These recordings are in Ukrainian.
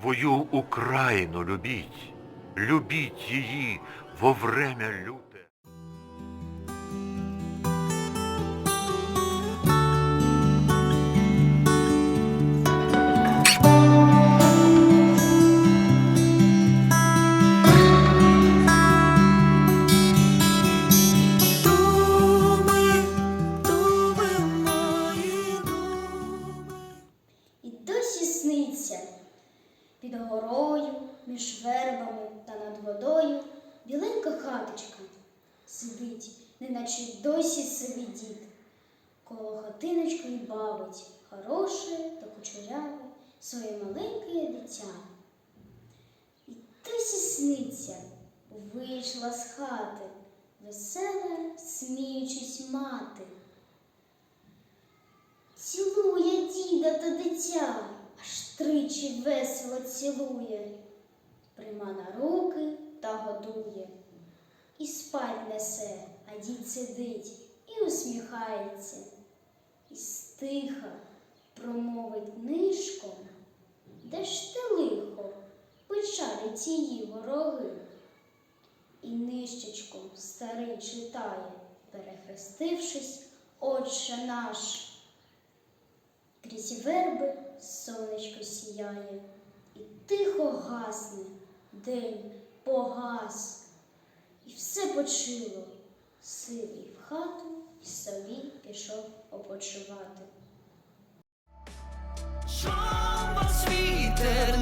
Свою Україну любіть, любіть її во время люте. Між вербами та над водою біленька хаточка сидить, неначе досі собі дід. Коло хатиночки й бавить хороше та кучеряве своє маленьке дитя. І досі сниться, вийшла з хати, весела, сміючись мати. Цілує діда та дитя, аж тричі весело цілує, прийма на руки та годує, і спать несе, а дід сидить і усміхається, і стиха промовить нишком, де ж те лихо печалять її вороги. І нищечком старий читає, перехрестившись, Отче наш. Крізь верби сонечко сіяє, і тихо гасне, день погас, і все почило, сивий в хату і самі пішов опочивати. Чом вас вітер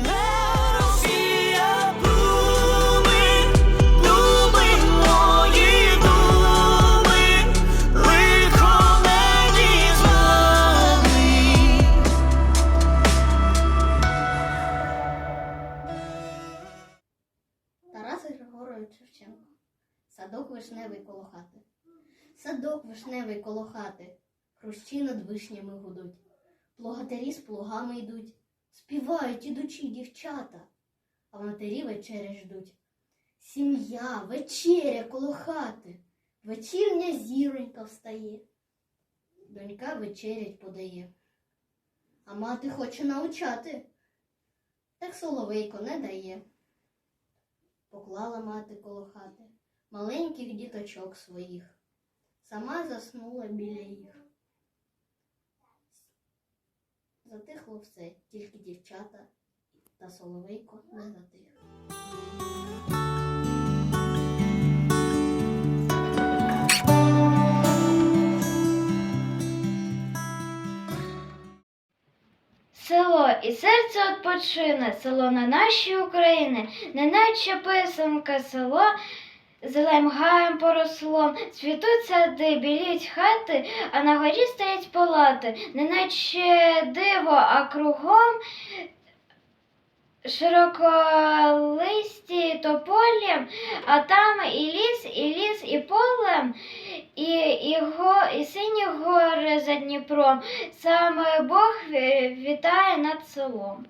Шевченко. Садок вишневий коло хати. Садок вишневий коло хати. Хрущі над вишнями гудуть. Плугатарі з плугами йдуть. Співають ідучі дівчата, а матері вечері ждуть. Сім'я, вечеря коло хати. Вечірня зіронька встає. Донька вечерять подає. А мати хоче навчати. Так соловейко не дає поклала мати коло хати маленьких діточок своїх, сама заснула біля їх. Затихло все, тільки дівчата та соловейко не затих. І серце odpoczyне, село на нашій Україні, неначе писанка село, зелем гаєм поросло, цвітуть сади, біліють хати, а на горі стоять палати, неначе диво, а кругом широколисті тополі, а там і ліс, і ліс, і поле, і, і, го, і сині гори за Дніпром. Саме Бог вітає над селом.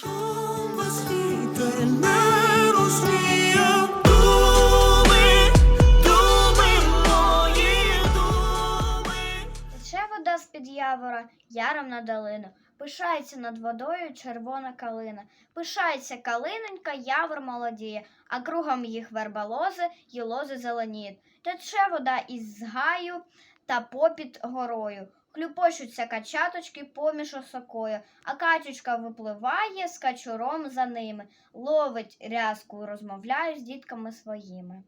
Чом вас вітер не розвіяв думи, думи мої думи. Тече вода з-під явора, яром на долину. Пишається над водою червона калина. Пишається калинонька, явор молодіє, а кругом їх верболози й лози зеленіють. Тече вода із гаю та попід горою. Хлюпочуться качаточки поміж осокою, а качечка випливає з качуром за ними, ловить рязку, розмовляє з дітками своїми.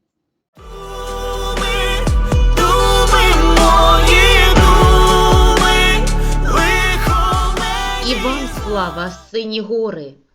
І вам слава, сині гори,